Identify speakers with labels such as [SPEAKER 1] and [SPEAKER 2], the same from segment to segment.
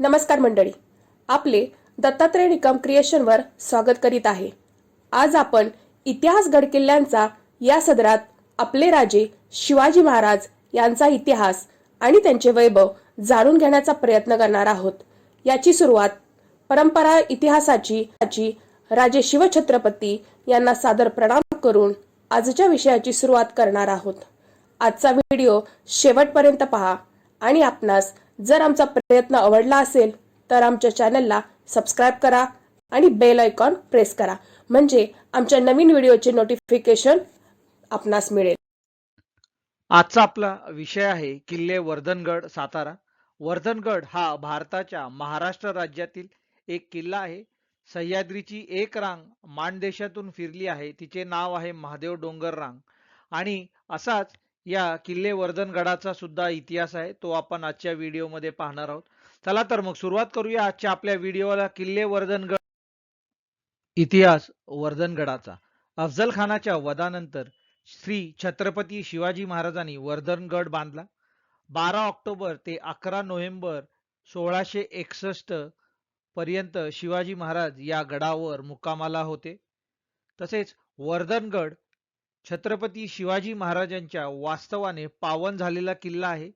[SPEAKER 1] नमस्कार मंडळी आपले दत्तात्रय निकम क्रिएशनवर स्वागत करीत आहे आज आपण इतिहास गडकिल्ल्यांचा या सदरात आपले राजे शिवाजी महाराज यांचा इतिहास आणि त्यांचे वैभव जाणून घेण्याचा प्रयत्न करणार आहोत याची सुरुवात परंपरा इतिहासाची राजे शिवछत्रपती यांना सादर प्रणाम करून आजच्या विषयाची सुरुवात करणार आहोत आजचा व्हिडिओ शेवटपर्यंत पहा आणि आपणास जर आमचा प्रयत्न आवडला असेल तर आमच्या चॅनलला सबस्क्राईब करा आणि बेल आयकॉन प्रेस करा म्हणजे आमच्या नवीन व्हिडिओचे नोटिफिकेशन आपणास मिळेल
[SPEAKER 2] आजचा आपला विषय आहे किल्ले वर्धनगड सातारा वर्धनगड हा भारताच्या महाराष्ट्र राज्यातील एक किल्ला आहे सह्याद्रीची एक रांग मानदेशातून फिरली आहे तिचे नाव आहे महादेव डोंगर रांग आणि असाच या किल्ले वर्धनगडाचा सुद्धा इतिहास आहे तो आपण आजच्या व्हिडिओमध्ये पाहणार आहोत चला तर मग सुरुवात करूया आजच्या आपल्या व्हिडिओला किल्ले वर्धनगड इतिहास वर्धनगडाचा अफजल खानाच्या वधानंतर श्री छत्रपती शिवाजी महाराजांनी वर्धनगड बांधला बारा ऑक्टोबर ते अकरा नोव्हेंबर सोळाशे एकसष्ट पर्यंत शिवाजी महाराज या गडावर मुक्कामाला होते तसेच वर्धनगड छत्रपती शिवाजी महाराजांच्या वास्तवाने पावन झालेला किल्ला आहे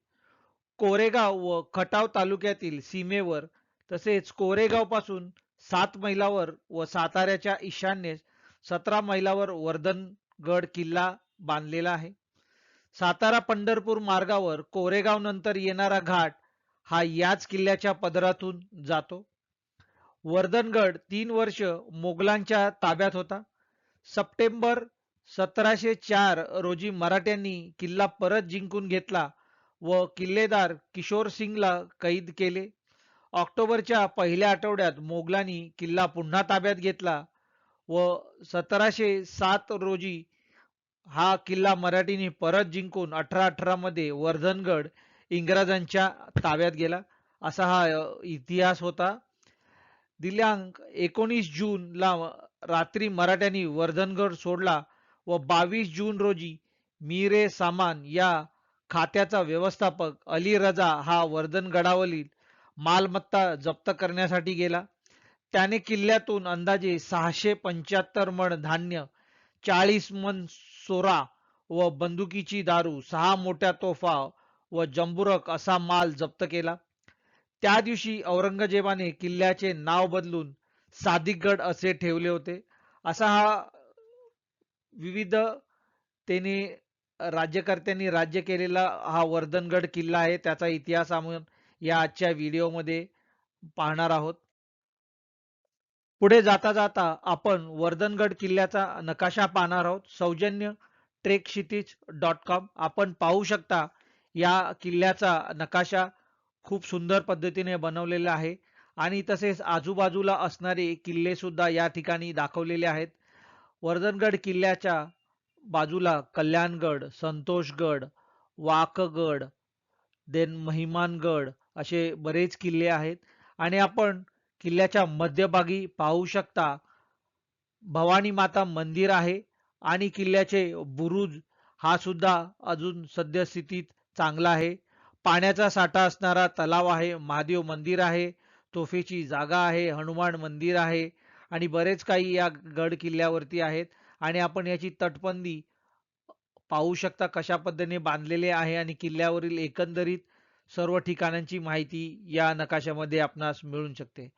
[SPEAKER 2] कोरेगाव व खटाव तालुक्यातील सीमेवर तसेच कोरेगाव पासून सात मैलावर व साताऱ्याच्या ईशान्येस सतरा मैलावर वर्धनगड किल्ला बांधलेला आहे सातारा पंढरपूर मार्गावर कोरेगाव नंतर येणारा घाट हा याच किल्ल्याच्या पदरातून जातो वर्धनगड तीन वर्ष मोगलांच्या ताब्यात होता सप्टेंबर सतराशे चार रोजी मराठ्यांनी किल्ला परत जिंकून घेतला व किल्लेदार किशोर सिंगला कैद केले ऑक्टोबरच्या पहिल्या आठवड्यात मोगलांनी किल्ला पुन्हा ताब्यात घेतला व सतराशे सात रोजी हा किल्ला मराठीने परत जिंकून अठरा अठरामध्ये वर्धनगड इंग्रजांच्या ताब्यात गेला असा हा इतिहास होता दिल्यांक एकोणीस जूनला रात्री मराठ्यांनी वर्धनगड सोडला व बावीस जून रोजी मीरे सामान या खात्याचा व्यवस्थापक अली रजा हा वर्धन वर्धनगडावरील मालमत्ता जप्त करण्यासाठी गेला त्याने किल्ल्यातून अंदाजे सहाशे पंच्याहत्तर मण धान्य चाळीस मन सोरा व बंदुकीची दारू सहा मोठ्या तोफा व जंबुरक असा माल जप्त केला त्या दिवशी औरंगजेबाने किल्ल्याचे नाव बदलून सादिकगड असे ठेवले होते असा हा विविध त्याने राज्यकर्त्यांनी राज्य केलेला हा वर्धनगड किल्ला आहे त्याचा इतिहास आपण या आजच्या व्हिडिओमध्ये पाहणार आहोत पुढे जाता जाता आपण वर्धनगड किल्ल्याचा नकाशा पाहणार आहोत सौजन्य ट्रेक क्षितिज डॉट कॉम आपण पाहू शकता या किल्ल्याचा नकाशा खूप सुंदर पद्धतीने बनवलेला आहे आणि तसेच आजूबाजूला असणारे किल्ले सुद्धा या ठिकाणी दाखवलेले आहेत वर्धनगड किल्ल्याच्या बाजूला कल्याणगड संतोषगड वाकगड देन महिमानगड असे बरेच किल्ले आहेत आणि आपण किल्ल्याच्या मध्यभागी पाहू शकता भवानी माता मंदिर आहे आणि किल्ल्याचे बुरुज हा सुद्धा अजून सद्यस्थितीत चांगला आहे पाण्याचा साठा असणारा तलाव आहे महादेव मंदिर आहे तोफेची जागा आहे हनुमान मंदिर आहे आणि बरेच काही या गड किल्ल्यावरती आहेत आणि आपण याची तटबंदी पाहू शकता कशा पद्धतीने बांधलेले आहे आणि किल्ल्यावरील एकंदरीत सर्व ठिकाणांची माहिती या नकाशामध्ये आपणास मिळू शकते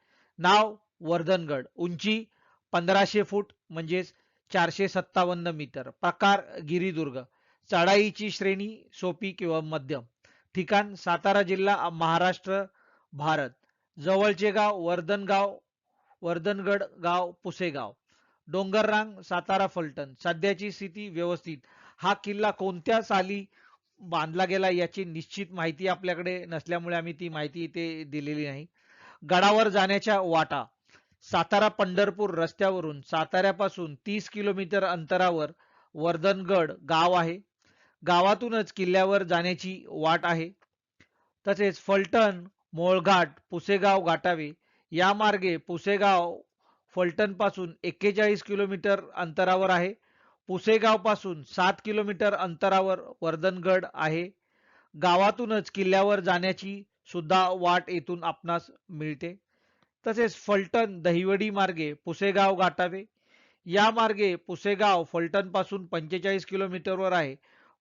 [SPEAKER 2] नाव वर्धनगड उंची पंधराशे फूट म्हणजेच चारशे सत्तावन्न मीटर प्रकार गिरिदुर्ग चढाईची श्रेणी सोपी किंवा मध्यम ठिकाण सातारा जिल्हा महाराष्ट्र भारत जवळचे गाव वर्धनगाव वर्धनगड गाव पुसेगाव डोंगररांग सातारा फलटण सध्याची स्थिती व्यवस्थित हा किल्ला कोणत्या साली बांधला गेला याची निश्चित माहिती आपल्याकडे नसल्यामुळे आम्ही ती माहिती इथे दिलेली नाही गडावर जाण्याच्या वाटा सातारा पंढरपूर रस्त्यावरून साताऱ्यापासून तीस किलोमीटर अंतरावर वर्धनगड गाव आहे गावातूनच किल्ल्यावर जाण्याची वाट आहे तसेच फलटण मोळघाट पुसेगाव गाटावे या मार्गे पुसेगाव पासून एक्केचाळीस किलोमीटर अंतरावर आहे पासून सात किलोमीटर अंतरावर वर्धनगड आहे गावातूनच किल्ल्यावर जाण्याची सुद्धा वाट येथून आपणास मिळते तसेच फलटण दहिवडी मार्गे पुसेगाव गाठावे या मार्गे पुसेगाव फलटणपासून पंचेचाळीस किलोमीटरवर आहे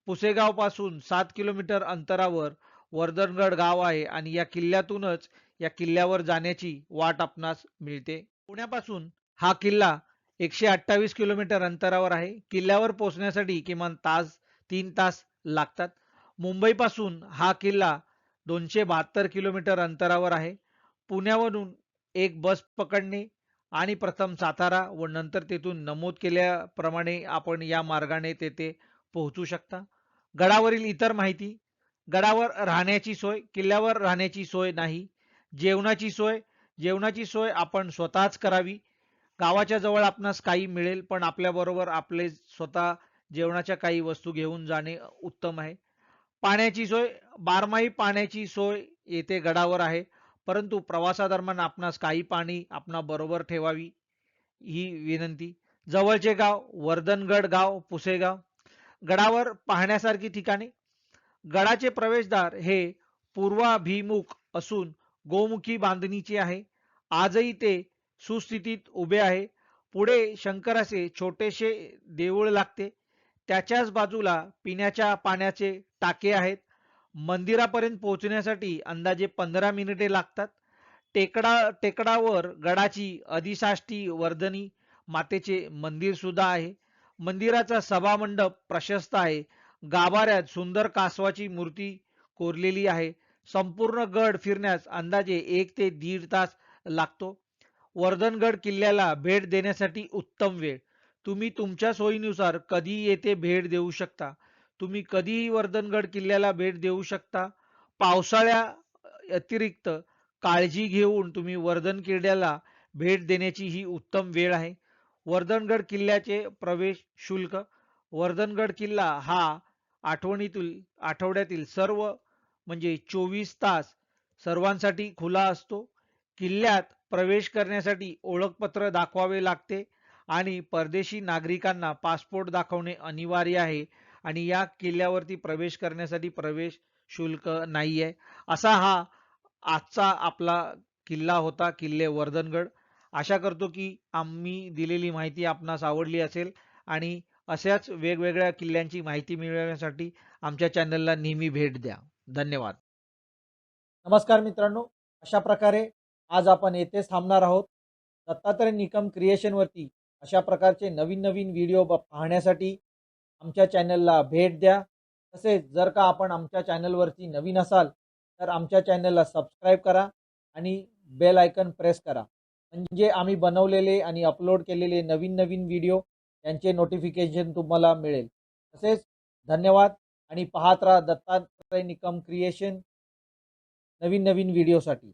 [SPEAKER 2] पुसेगावपासून सात किलोमीटर अंतरावर वर्धनगड गाव आहे आणि या किल्ल्यातूनच या किल्ल्यावर जाण्याची वाट आपणास मिळते पुण्यापासून हा किल्ला एकशे अठ्ठावीस किलोमीटर अंतरावर आहे किल्ल्यावर पोहोचण्यासाठी किमान तास तीन तास लागतात मुंबईपासून हा किल्ला दोनशे बहात्तर किलोमीटर अंतरावर आहे पुण्यावरून एक बस पकडणे आणि प्रथम सातारा व नंतर तेथून नमूद केल्याप्रमाणे आपण या मार्गाने तेथे पोहोचू शकता गडावरील इतर माहिती गडावर राहण्याची सोय किल्ल्यावर राहण्याची सोय नाही जेवणाची सोय जेवणाची सोय आपण स्वतःच करावी गावाच्या जवळ आपणास काही मिळेल पण आपल्याबरोबर आपले स्वतः जेवणाच्या काही वस्तू घेऊन जाणे उत्तम आहे पाण्याची सोय बारमाही पाण्याची सोय येथे गडावर आहे परंतु प्रवासादरम्यान आपणास काही पाणी आपणा बरोबर ठेवावी ही विनंती जवळचे गाव वर्धनगड गाव पुसेगाव गडावर पाहण्यासारखी ठिकाणे गडाचे प्रवेशद्वार हे पूर्वाभिमुख असून गोमुखी बांधणीची आहे आजही ते सुस्थितीत उभे आहे पुढे शंकराचे छोटेसे देऊळ लागते त्याच्याच बाजूला पिण्याच्या पाण्याचे टाके आहेत मंदिरापर्यंत पोहोचण्यासाठी अंदाजे पंधरा मिनिटे लागतात टेकडा टेकडावर गडाची अधिसाष्टी वर्धनी मातेचे मंदिर सुद्धा आहे मंदिराचा सभामंडप प्रशस्त आहे गाभाऱ्यात सुंदर कासवाची मूर्ती कोरलेली आहे संपूर्ण गड फिरण्यास अंदाजे एक ते दीड तास लागतो वर्धनगड किल्ल्याला भेट देण्यासाठी उत्तम वेळ तुम्ही तुमच्या सोयीनुसार कधीही येथे भेट देऊ शकता तुम्ही कधीही वर्धनगड किल्ल्याला भेट देऊ शकता पावसाळ्या अतिरिक्त काळजी घेऊन तुम्ही वर्धन किल्ल्याला भेट देण्याची ही उत्तम वेळ आहे वर्धनगड किल्ल्याचे प्रवेश शुल्क वर्धनगड किल्ला हा आठवणीतील आठवड्यातील सर्व म्हणजे चोवीस तास सर्वांसाठी खुला असतो किल्ल्यात प्रवेश करण्यासाठी ओळखपत्र दाखवावे लागते आणि परदेशी नागरिकांना पासपोर्ट दाखवणे अनिवार्य आहे आणि या किल्ल्यावरती प्रवेश करण्यासाठी प्रवेश शुल्क नाही आहे असा हा आजचा आपला किल्ला होता किल्ले वर्धनगड आशा करतो की आम्ही दिलेली माहिती आपणास आवडली असेल आणि अशाच वेगवेगळ्या किल्ल्यांची माहिती मिळवण्यासाठी आमच्या चॅनलला नेहमी भेट द्या धन्यवाद नमस्कार मित्रांनो अशा प्रकारे आज आपण येथे थांबणार आहोत दत्तात्रय निकम क्रिएशनवरती अशा प्रकारचे नवीन नवीन व्हिडिओ पाहण्यासाठी आमच्या चॅनलला भेट द्या तसेच जर का आपण आमच्या चॅनलवरती नवीन असाल तर आमच्या चॅनलला सबस्क्राईब करा आणि बेल आयकन प्रेस करा म्हणजे आम्ही बनवलेले आणि अपलोड केलेले नवीन नवीन व्हिडिओ यांचे नोटिफिकेशन तुम्हाला मिळेल तसेच धन्यवाद आणि पाहत राहा दत्ता निकम क्रिएशन नवीन नवीन व्हिडिओसाठी